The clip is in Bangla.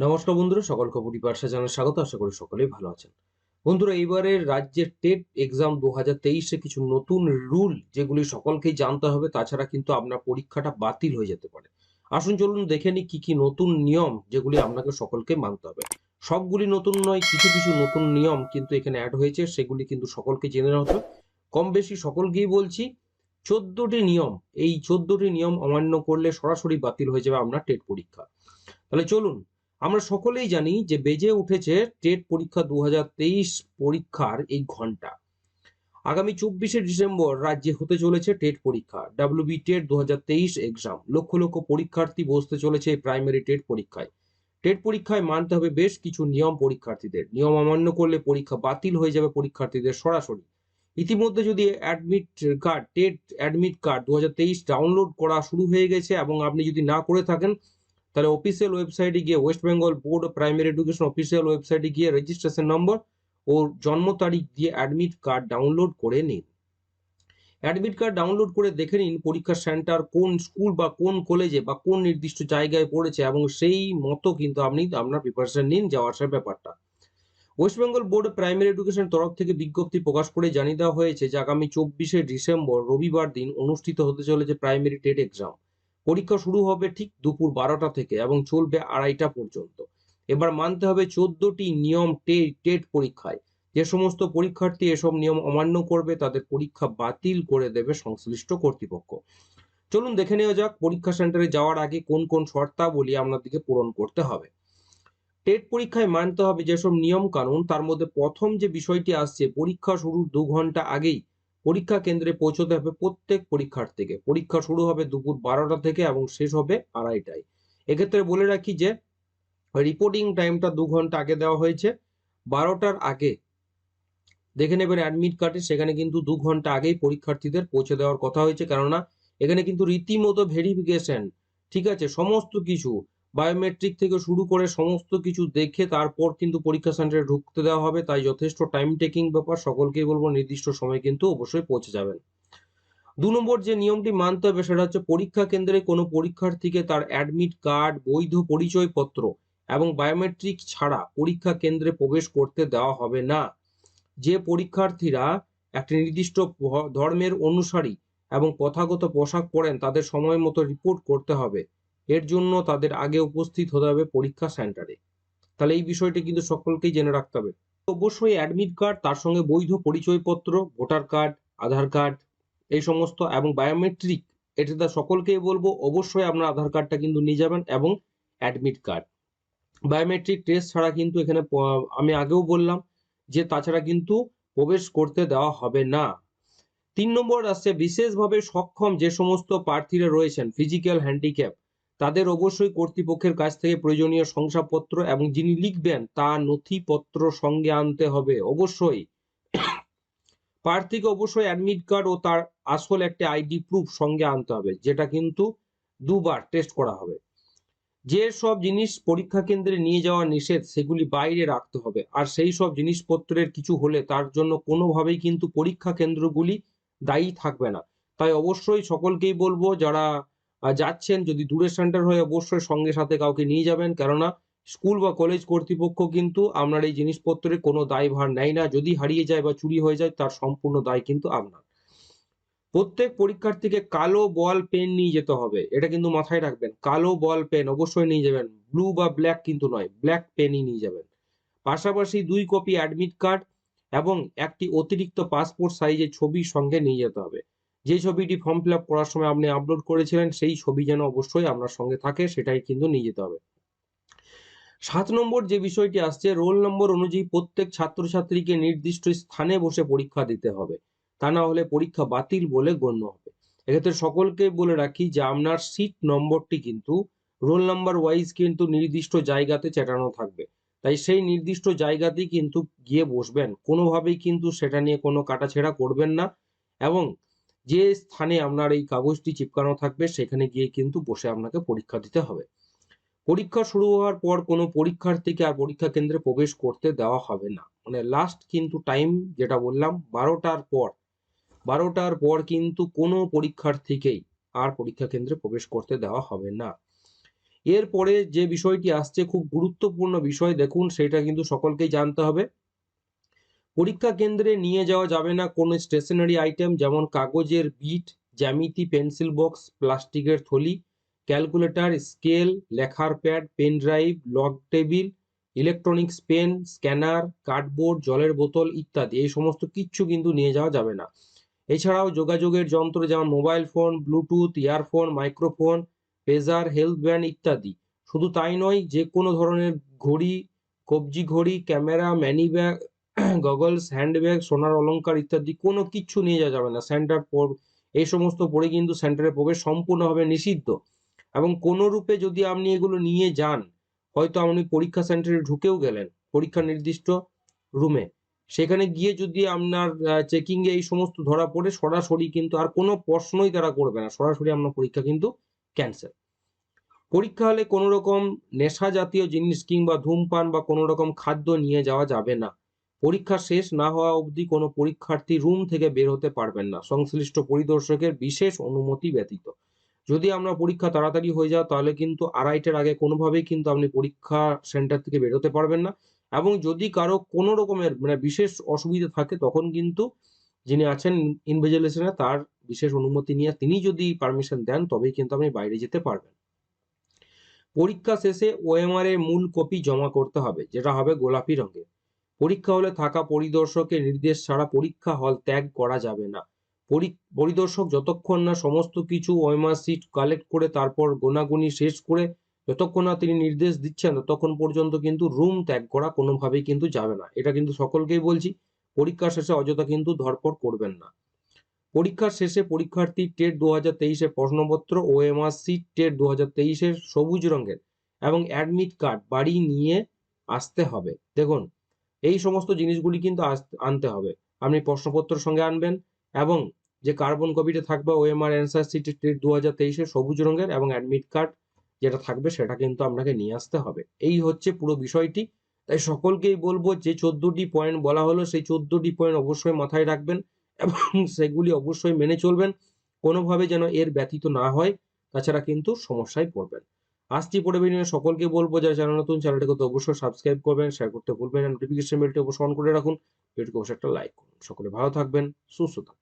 নমস্কার বন্ধুরা সকলকে পরিবারসা জানার স্বাগত, আশা করি সকলেই ভালো আছেন। বন্ধুরা এইবারের রাজ্যের টেট এক্সাম দু হাজার তেইশে কিছু নতুন রুল যেগুলি সকলকেই জানতে হবে, তাছাড়া কিন্তু আপনার পরীক্ষাটা বাতিল হয়ে যেতে পারে। আসুন চলুন দেখে নিই কি কি নতুন নিয়ম যেগুলি আপনাকে সকলকে মানতে হবে। সবগুলি নতুন নয়, কিছু কিছু নতুন নিয়ম কিন্তু এখানে অ্যাড হয়েছে, সেগুলি কিন্তু সকলকে জেনে হবে। কম বেশি সকলকেই বলছি, চোদ্দটি নিয়ম, এই চোদ্দটি নিয়ম অমান্য করলে সরাসরি বাতিল হয়ে যাবে আপনার টেট পরীক্ষা। তাহলে চলুন আমরা সকলেই জানি যে বেজে উঠেছে টেট পরীক্ষা দু হাজার তেইশ পরীক্ষার এই ঘণ্টা। আগামী চব্বিশে ডিসেম্বর রাজ্যে হতে চলেছে টেট পরীক্ষা, ডাব্লিউবি টেট দু এক্সাম। লক্ষ লক্ষ পরীক্ষার্থী বসতে চলেছে প্রাইমারি টেট পরীক্ষায়। টেট পরীক্ষায় মানতে হবে বেশ কিছু নিয়ম পরীক্ষার্থীদের। নিয়ম অমান্য করলে পরীক্ষা বাতিল হয়ে যাবে পরীক্ষার্থীদের সরাসরি। ইতিমধ্যে যদি admit card, TET admit card দু হাজার তেইশ ডাউনলোড করা শুরু হয়ে গেছে এবং আপনি যদি না করে থাকেন তাহলে অফিসিয়াল ওয়েবসাইটে গিয়ে West Bengal board primary education official ওয়েবসাইটে গিয়ে রেজিস্ট্রেশন নম্বর ও জন্ম তারিখ দিয়ে অ্যাডমিট কার্ড ডাউনলোড করে নিন। অ্যাডমিট কার্ড ডাউনলোড করে দেখে নিন পরীক্ষার সেন্টার কোন স্কুল বা কোন কলেজে বা কোন নির্দিষ্ট জায়গায় পড়েছে এবং সেই মতো কিন্তু আপনি আপনার প্রিপারেশন নিন যাওয়ার আসার ব্যাপারটা। West Bengal board primary education তরফ থেকে বিজ্ঞপ্তি প্রকাশ করে জানিয়ে দেওয়া হয়েছে যে আগামী চব্বিশে ডিসেম্বর রবিবার দিন অনুষ্ঠিত হতে চলেছে প্রাইমারি টেট এক্সাম পরীক্ষা শুরু হবে ঠিক দুপুর বারোটা থেকে এবং চলবে আড়াইটা পর্যন্ত। এবার মানতে হবে চোদ্দটি নিয়ম টেট পরীক্ষায়। যে সমস্ত পরীক্ষার্থী এসব নিয়ম অমান্য করবে, তাদের পরীক্ষা বাতিল করে দেবে সংশ্লিষ্ট কর্তৃপক্ষ। চলুন দেখে নেওয়া যাক পরীক্ষা সেন্টারে যাওয়ার আগে কোন কোন শর্তাবলী আপনাদেরকে পূরণ করতে হবে। টেট পরীক্ষায় মানতে হবে যেসব নিয়ম কানুন তার মধ্যে প্রথম যে বিষয়টি আসছে, পরীক্ষা শুরুর দু ঘণ্টা আগেই পরীক্ষা কেন্দ্রে পৌঁছতে হবে প্রত্যেক পরীক্ষার্থীকে। পরীক্ষা শুরু হবে দুপুর বারোটা থেকে এবং শেষ হবে আড়াইটায়। এক্ষেত্রে বলে রাখি যে রিপোর্টিং টাইমটা দু ঘণ্টা আগে দেওয়া হয়েছে। বারোটার আগে দেখে নেবেন অ্যাডমিট কার্ডে সেখানে কিন্তু দু ঘণ্টা আগেই পরীক্ষার্থীদের পৌঁছে দেওয়ার কথা হয়েছে। কেননা, এখানে কিন্তু রীতিমতো ভেরিফিকেশন ঠিক আছে, সমস্ত কিছু বায়োমেট্রিক থেকে শুরু করে সমস্ত কিছু দেখে তারপর কিন্তু পরীক্ষা সেন্টারে ঢুকতে দেওয়া হবে। তাই যথেষ্ট টাইম টেকিং ব্যাপার। সকলকেই বলব, নির্দিষ্ট সময় কিন্তু অবশ্যই পৌঁছে যাবেন। দু নম্বর যে নিয়মটি মানতে হবে, সেটা হচ্ছে পরীক্ষা কেন্দ্রে কোনো পরীক্ষার্থীকে তার অ্যাডমিট কার্ড বৈধ পরিচয়পত্র এবং বায়োমেট্রিক ছাড়া পরীক্ষা কেন্দ্রে প্রবেশ করতে দেওয়া হবে না। যে পরীক্ষার্থীরা একটি নির্দিষ্ট ধর্মের অনুসারী এবং প্রথাগত পোশাক পরেন, তাদের সময় মতো রিপোর্ট করতে হবে। এর জন্য তাদের আগে উপস্থিত হতে হবে পরীক্ষা সেন্টারে। তাহলে এই বিষয়টি কিন্তু সকলকেই জেনে রাখতে হবে। অবশ্যই অ্যাডমিট কার্ড তার সঙ্গে বৈধ পরিচয়পত্র ভোটার কার্ড আধার কার্ড এই সমস্ত এবং বায়োমেট্রিক এটা সকলকেই বলব, অবশ্যই আপনার আধার কার্ডটা কিন্তু নিয়ে যাবেন এবং অ্যাডমিট কার্ড বায়োমেট্রিক টেস্ট ছাড়া কিন্তু এখানে আমি আগেও বললাম যে তাছাড়া কিন্তু প্রবেশ করতে দেওয়া হবে না। তিন নম্বর আসছে, বিশেষভাবে সক্ষম যে সমস্ত প্রার্থীরা রয়েছেন ফিজিক্যাল হ্যান্ডিক্যাপ তাদের অবশ্যই কর্তৃপক্ষের কাছ থেকে প্রয়োজনীয় শংসাপত্র এবং যিনি লিখবেন তা নথিপত্র সঙ্গে আনতে হবে। অবশ্যই। প্রার্থীকে অবশ্যই অ্যাডমিট কার্ড ও তার আসল একটা আইডি প্রুফ সঙ্গে আনতে হবে, যেটা কিন্তু দুবার টেস্ট করা হবে। যে সব জিনিস পরীক্ষা কেন্দ্রে নিয়ে যাওয়া নিষেধ, সেগুলি বাইরে রাখতে হবে। আর সেই সব জিনিসপত্রের কিছু হলে তার জন্য কোনোভাবেই কিন্তু পরীক্ষা কেন্দ্রগুলি দায়ী থাকবে না। তাই অবশ্যই সকলকেই বলব, যারা যাচ্ছেন যদি দূরের সেন্টার হয়ে অবশ্যই সঙ্গে সাথে কাউকে নিয়ে যাবেন। কেননা স্কুল বা কলেজ কর্তৃপক্ষ কিন্তু আপনার এই জিনিসপত্রের কোনো দায়ভার নেয় না। যদি হারিয়ে যায় বা চুরি হয়ে যায়, তার সম্পূর্ণ দায় কিন্তু আপনার। প্রত্যেক পরীক্ষার্থীকে কালো বল পেন নিয়ে যেতে হবে। এটা কিন্তু মাথায় রাখবেন। কালো বল পেন অবশ্যই নিয়ে যাবেন। ব্লু বা ব্ল্যাক কিন্তু নয় ব্ল্যাক পেনই নিয়ে যাবেন। পাশাপাশি দুই কপি অ্যাডমিট কার্ড এবং একটি অতিরিক্ত পাসপোর্ট সাইজের ছবি সঙ্গে নিয়ে যেতে হবে। যে ছবিটি ফর্ম ফিল আপ করার সময় আপনি আপলোড করেছিলেন, সেই ছবি যেন অবশ্যই আপনার সঙ্গে থাকে, সেটাই কিন্তু নিয়ে যেতে হবে। সাত নম্বর যে বিষয়টি আসছে রোল নম্বর অনুযায়ী প্রত্যেক ছাত্রছাত্রীকে নির্দিষ্ট স্থানে বসে পরীক্ষা দিতে হবে। তা না হলে পরীক্ষা বাতিল বলে গণ্য হবে। এক্ষেত্রে সকলকে বলে রাখি যে আপনার সিট নম্বরটি কিন্তু রোল নাম্বার ওয়াইজ কিন্তু নির্দিষ্ট জায়গাতে চেটানো থাকবে। তাই সেই নির্দিষ্ট জায়গাতেই কিন্তু গিয়ে বসবেন। কোনোভাবেই কিন্তু সেটা নিয়ে কোনো কাটাছেড়া করবেন না। এবং যে স্থানে আপনার এই কাগজটি চিপকানো থাকবে, সেখানে গিয়ে কিন্তু বসে আপনাকে পরীক্ষা দিতে হবে। পরীক্ষা শুরু হওয়ার পর কোনো পরীক্ষার্থীকে আর পরীক্ষা কেন্দ্রে প্রবেশ করতে দেওয়া হবে না। মানে লাস্ট কিন্তু টাইম যেটা বললাম, বারোটার পর বারোটার পর কিন্তু কোনো পরীক্ষার্থীকেই আর পরীক্ষা কেন্দ্রে প্রবেশ করতে দেওয়া হবে না। এরপরে যে বিষয়টি আসছে, খুব গুরুত্বপূর্ণ বিষয় দেখুন, সেটা কিন্তু সকলকেই জানতে হবে। পরীক্ষা কেন্দ্রে নিয়ে যাওয়া যাবে না কোনো স্টেশনারি আইটেম যেমন কাগজের বিট, জ্যামিতি পেন্সিল বক্স প্লাস্টিকের থলি ক্যালকুলেটর স্কেল লেখার pad pen drive log table electronics pen scanner cardboard জলের বোতল ইত্যাদি। এই সমস্ত কিচ্ছু কিন্তু নিয়ে যাওয়া যাবে না। এছাড়াও যোগাযোগের যন্ত্র যেমন mobile phone bluetooth earphone microphone pager health band ইত্যাদি। শুধু তাই নয় যে কোনো ধরনের ঘড়ি, কবজি ঘড়ি camera money bag goggles handbag সোনার অলঙ্কার ইত্যাদি কোনো কিচ্ছু নিয়ে যাওয়া যাবে না। সেন্টার পর, এই সমস্ত পরে কিন্তু সেন্টারে প্রবেশ সম্পূর্ণভাবে নিষিদ্ধ। এবং কোনো রূপে যদি আপনি এগুলো নিয়ে যান, হয়তো আপনি পরীক্ষা সেন্টারে ঢুকেও গেলেন, পরীক্ষা নির্দিষ্ট রুমে সেখানে গিয়ে যদি আপনার চেকিং এ এই সমস্ত ধরা পড়ে, সরাসরি কিন্তু আর কোনো প্রশ্নই তারা করবে না। সরাসরি আপনার পরীক্ষা কিন্তু ক্যান্সেল পরীক্ষা হলে কোনো রকম নেশা জাতীয় জিনিস কিংবা ধূমপান বা কোনো রকম খাদ্য নিয়ে যাওয়া যাবে না। পরীক্ষা শেষ না হওয়া অবধি কোনো পরীক্ষার্থী রুম থেকে বের হতে পারবেন না। সংশ্লিষ্ট পরিদর্শকের বিশেষ অনুমতি ব্যতীত। যদি আমরা পরীক্ষা তাড়াতাড়ি হয়ে যায়, তাহলে কিন্তু আড়াইটার আগে কোনোভাবেই কিন্তু আপনি পরীক্ষা সেন্টার থেকে বেরোতে পারবেন না। এবং যদি কারও কোনো রকমের মানে বিশেষ অসুবিধা থাকে, তখন কিন্তু যিনি আছেন ইনভিজিলেশনে তার বিশেষ অনুমতি নিয়ে তিনি যদি পারমিশন দেন, তবেই কিন্তু আপনি বাইরে যেতে পারবেন। পরীক্ষা শেষে ওএমআর এর মূল কপি জমা করতে হবে, যেটা হবে গোলাপি রঙের। পরীক্ষা হলে থাকা পরিদর্শকের নির্দেশ ছাড়া পরীক্ষা হল ত্যাগ করা যাবে না। পরিদর্শক যতক্ষণ না সমস্ত কিছু সিট কালেক্ট করে তারপর গোনাগুনি শেষ করে যতক্ষণ না তিনি নির্দেশ দিচ্ছেন ততক্ষণ পর্যন্ত কিন্তু রুম ত্যাগ করা কোনোভাবেই কিন্তু যাবে না। এটা কিন্তু সকলকেই বলছি, পরীক্ষা শেষে অযথা কিন্তু ধরপড় করবেন না। পরীক্ষার শেষে পরীক্ষার্থী টেট দু হাজার তেইশের প্রশ্নপত্র ও সিট টেট দু হাজার তেইশের সবুজ রঙের এবং অ্যাডমিট কার্ড বাড়ি নিয়ে আসতে হবে। দেখুন এই সমস্ত জিনিসগুলি কিন্তু আনতে হবে। আপনি প্রশ্নপত্র সঙ্গে আনবেন এবং যে কার্বন কপিটা থাকবে ওএমআর অ্যান্সার সিট টেট দু হাজার তেইশের সবুজ রঙের এবং অ্যাডমিট কার্ড যেটা থাকবে সেটা কিন্তু আপনাকে নিয়ে আসতে হবে। এই হচ্ছে পুরো বিষয়টি। তাই সকলকেই বলব যে চোদ্দটি পয়েন্ট বলা হলো, সেই চোদ্দটি পয়েন্ট অবশ্যই মাথায় রাখবেন এবং সেগুলি অবশ্যই মেনে চলবেন। কোনোভাবে যেন এর ব্যতীত না হয়, তাছাড়া কিন্তু সমস্যায় পড়বেন। আসছি পরে বেরিয়ে সকলকে বলব, যারা চ্যানেল নতুন চ্যানেলটিকে তো অবশ্যই সাবস্ক্রাইব করবেন শেয়ার করতে ভুলবেন নোটিফিকেশন বেলটি অবশ্যই অন করে রাখুন ভিডিওকে অবশ্যই একটা লাইক করুন। সকলে ভালো থাকবেন, সুস্থ থাকবেন।